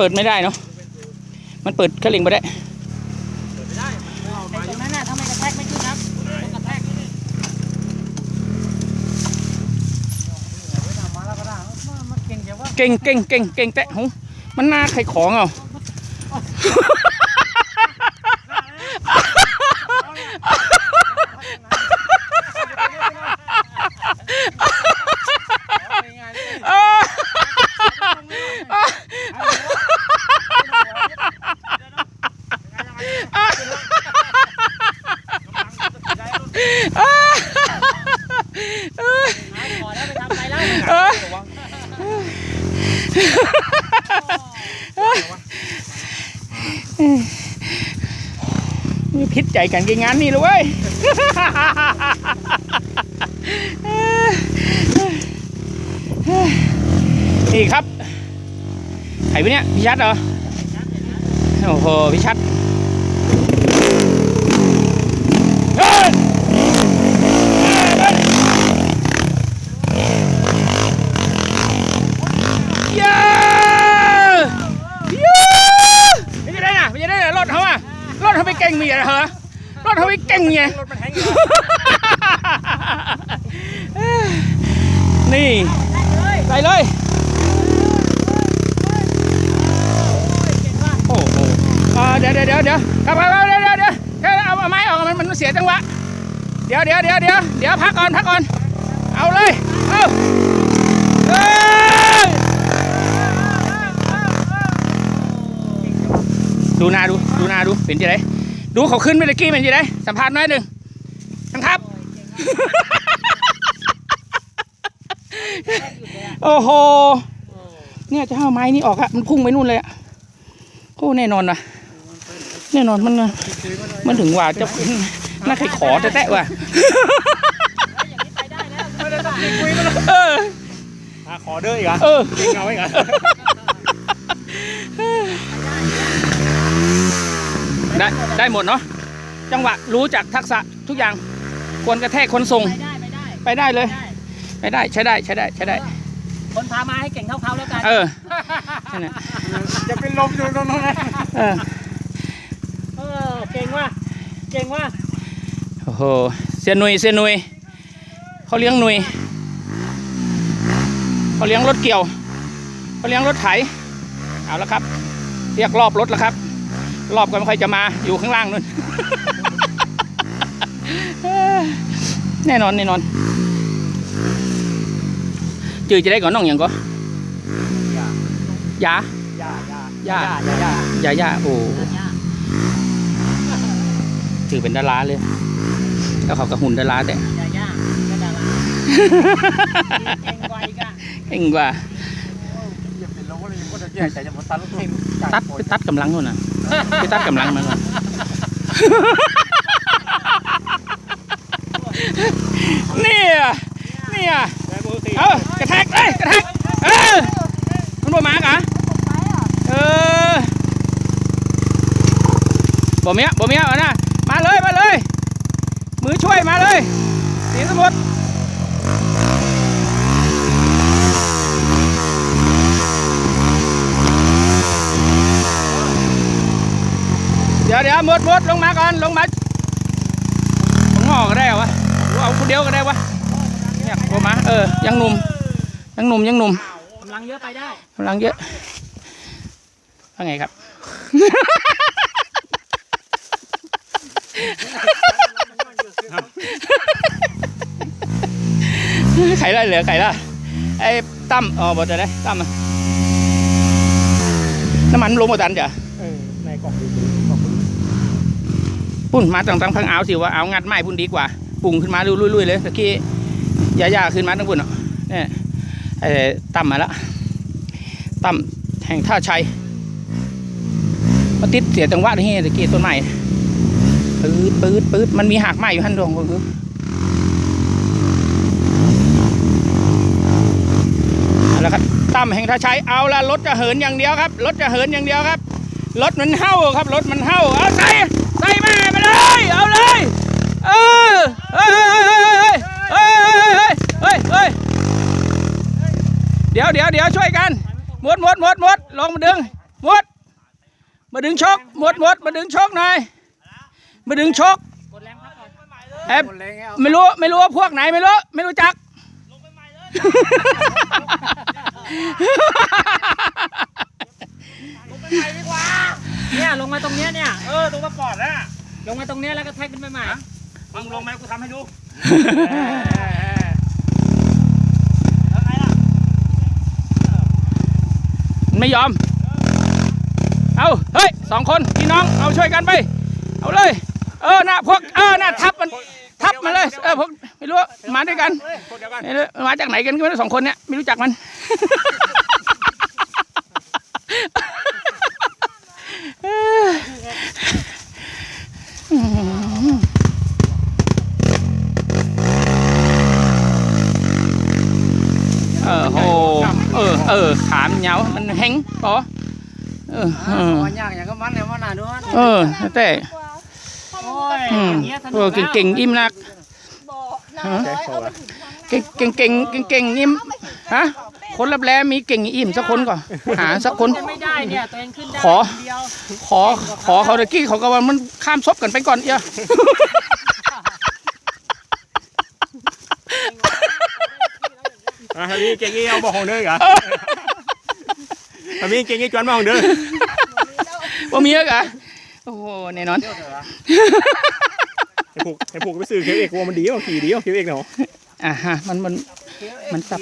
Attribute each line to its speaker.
Speaker 1: มันเปิดไม่ได้เนาะ มันเปิดแค่เล็งไม่ได้
Speaker 2: ไอ้ตรงนั้นน่ะถ้าไม่กระแทกไม่ขึ้นนะต้องกระแทก
Speaker 1: เก่งเก่งเก่งเก่งแต่หูมันหน้าใครของเอา
Speaker 2: พอแล้วไปทำอะไรแล้ว
Speaker 1: เออ มีพิษใจกันกี่งานนี่เลยเว้ยนี่ครับใครวะเนี่ยพี่ชัดเหรอ โอ้โหพี่ชัดเฮ้ยเย้ยูไม่จะได้น่ะไม่จะได้น่ะรถเขาอะรถเขาไปเก่งมีอะไรเหรอรถเขาไปเก่ งไง
Speaker 2: รถมันแทง
Speaker 1: นี่
Speaker 2: เลย
Speaker 1: ไปเลย
Speaker 2: เก่งว่ะ
Speaker 1: โอ้โหอ่าเดี๋ยวเดี๋ยวเดี๋ยวเดี๋ยวครับครับครับเดี๋ยวเดี๋ยวเดี๋ยวเดี๋ยวเอาเอาไม้ออกมันมันเสียจังหวะเดี๋ยวเดี๋ยวเดี๋ยวเดี๋ยวเดี๋ยวพักก่อนพักก่อนเอาเลยเอาเอ้ยดูหนาดูดูหนาดูเป็นจะได ดูเขาขึ้นเมื่อกี้เป็นจะไดสัมภาษณ์หน้อยหนึ่งนะครับ โอ้โห เนี่ยจะเอาไม้นี่ออกอะมันพุ่งไปนู่นเลยอะโอ้แน่นอนว่ะ แน่นอนมันน่ะมันถึงว่าจะน่าใครขอแต่แตะว่ะ
Speaker 2: อย่างนี้ไปได้แล้วไม่ได้ต้องคุยกัน
Speaker 1: เออ
Speaker 3: ขอเด้ออีกเหรอ
Speaker 1: เออ
Speaker 3: เก่งเอาไว้เหรอ
Speaker 1: ได้ได้หมดเนาะจังหวะรู้จักทักษะทุกอย่างควรกระแทกคนส่ง
Speaker 2: ไปได้ไปได้
Speaker 1: ไปได้เลย
Speaker 2: ได้
Speaker 1: ไปได้ใช้ได้ใช้ได้ใช้ได้
Speaker 2: คนพามาให้เก่งเท่าเขาแล้วกัน
Speaker 1: เออนั่นแหละ
Speaker 3: จะเป็นลมอยู่ตรงนั้น
Speaker 1: เออ
Speaker 2: เออเก่งว่ะเก่งว่ะ
Speaker 1: โอ้โหเสียหนุยเสียหนุยเขาเลี้ยงหนุยเขาเลี้ยงรถเกี่ยวเขาเลี้ยงรถไถเอาละครับ เรียกรอบรถแล้วครับ รอบก็ไม่ค่อยจะมาอยู่ข้างล่างนู่นแน่นอนแน่นอนจือจะได้ก่อนน้องอย่างก็ยา
Speaker 3: ย่า
Speaker 1: ย่า
Speaker 3: ย่าย่าย่า
Speaker 1: ยาย่าโอ้ถือเป็นดาราเลยแล้วเขาก็หุ่นดาราแต่
Speaker 2: ยาย่าก็ดาราเก่งกว่าอีกอะ
Speaker 1: เก่งกว่า
Speaker 3: อย่าเป็นลมเลยก็จะแย่ใจจะหมดตันลูกเทม
Speaker 1: ตัดไปตัดกำลังนู่นน่ะไปตัดกำลังมาก่อนเนี่ยเนี่ย
Speaker 3: แม่มือตี
Speaker 1: เออกระแทกเลยกระแทกเออมันบ่มากะเออบ่เมียบ่เมียเอานะมาเลยมาเลย มือช่วยมาเลยสีสมุทรเดี๋ยวเดี๋ยวห มดหมดลงมาก่อนลงมาผมงอก็ได้เหรอวะหรือเอาคนเดียวก็ได้วะเนี่ยบ่มาเออยังหนุ่มยังหนุ่มยังหนุ่ม
Speaker 2: กำลังเยอะไปได้
Speaker 1: กำลังเยอะว่าไงครับไข่ละเหลือไข่ละไอ้ตั้มอ๋อบอกจะได้ตั้มอะน้ำมันลงหมดตันจ้ะ
Speaker 3: เออในกล่องดูกล่องดู
Speaker 1: ปุ่นมาตั้งตั้งพังเอาสิว่าเอางัดไม้ปุ่นดีกว่าปุ่งขึ้นมาลุยๆเลยตะกี้ยายาขึ้นมาตั้งปุ่นเนี่ยไอ้ตั้มมาแล้วตั้มแห่งท่าชัยมาติดเสียจังหวะที่ตะกี้ต้นไม้ปื๊ดปื๊ดปื๊ดมันมีหากไม้อยู่หันดวงก็คือเอาละครับตั้มแห่งท่าชัยเอาละรถจะเหินอย่างเดียวครับรถจะเหินอย่างเดียวครับรถมันเห่าครับรถมันเห่าเอาใส่ แม่ไปเลย เอาเลย เออเฮ้ยเฮ้ยเฮ้ยเฮ้ยเดี๋ยวเดี๋ยวเดี๋ยวช่วยกันหมดหมดหมดหมดลองมาดึงหมด มาดึงชกหมดหมดมาดึงชกหน่อย มาดึงชก
Speaker 2: แอ
Speaker 1: บไม่รู้ไม่รู้ว่าพวกไหนไม่รู้ไม่รู้จัก
Speaker 2: ลงมาตรงเนี้ยแล้วก็แท็กขึ้นไปใหม่
Speaker 3: มึงลงมากูทำให้ดู
Speaker 1: ไม่ยอม เอาเฮ้ยสองคนพี่น้องเอาช่วยกันไป เอาเลย เออน่ะพวกเออน่ะทับมันทับมาเลยเออพวกไม่รู้มาด้วยกัน
Speaker 3: คนเดียวกัน
Speaker 1: ไม่รู้มาจากไหนกันก็ไม่รู้สองคนเนี้ยไม่รู้จักมัน เออโห เออเออขามนเหงามันแห้งปอเออเออ
Speaker 2: อ๋อยากอย่างก็มันเนี่ยมันน่ะด้วย
Speaker 1: เออแต่
Speaker 2: โอ้ย
Speaker 1: อืม
Speaker 2: อย่างเงี้ยสนุ
Speaker 1: เอกอ
Speaker 2: แล้ว
Speaker 1: เก่งๆอิ่มนัก
Speaker 4: บอกนานร้อยเอาไปถึงครั้งหน้า
Speaker 1: เก่งเก่งเก่งเก่งเก่งอิ่มฮะคนรับแลมีเก่งอิ่มสักคนก่อนหาสักคน
Speaker 2: จะไม่ได้เนี่ยตัวเองขึ้นได้
Speaker 1: ขอ
Speaker 2: คนเดียว
Speaker 1: ขอขอเขาตะกี้เขาก็ว่ามันข้ามซบกันไปก่อนเอ้ย
Speaker 3: อะทำนี้เก่งงี้เอาบอกของเด้อเหรอทำนี้เก่งงี้จวนมาของเด้อ
Speaker 1: ว่ามีเยอะกะโอ้โหแน่นอน
Speaker 3: ให้ผูกให้ผูกไปซื้อเขียวเอกวัวมันดีกว่าขี่ดีกว่าเขียวเอกเนาะ
Speaker 1: อ่าฮะมันมันมันสับ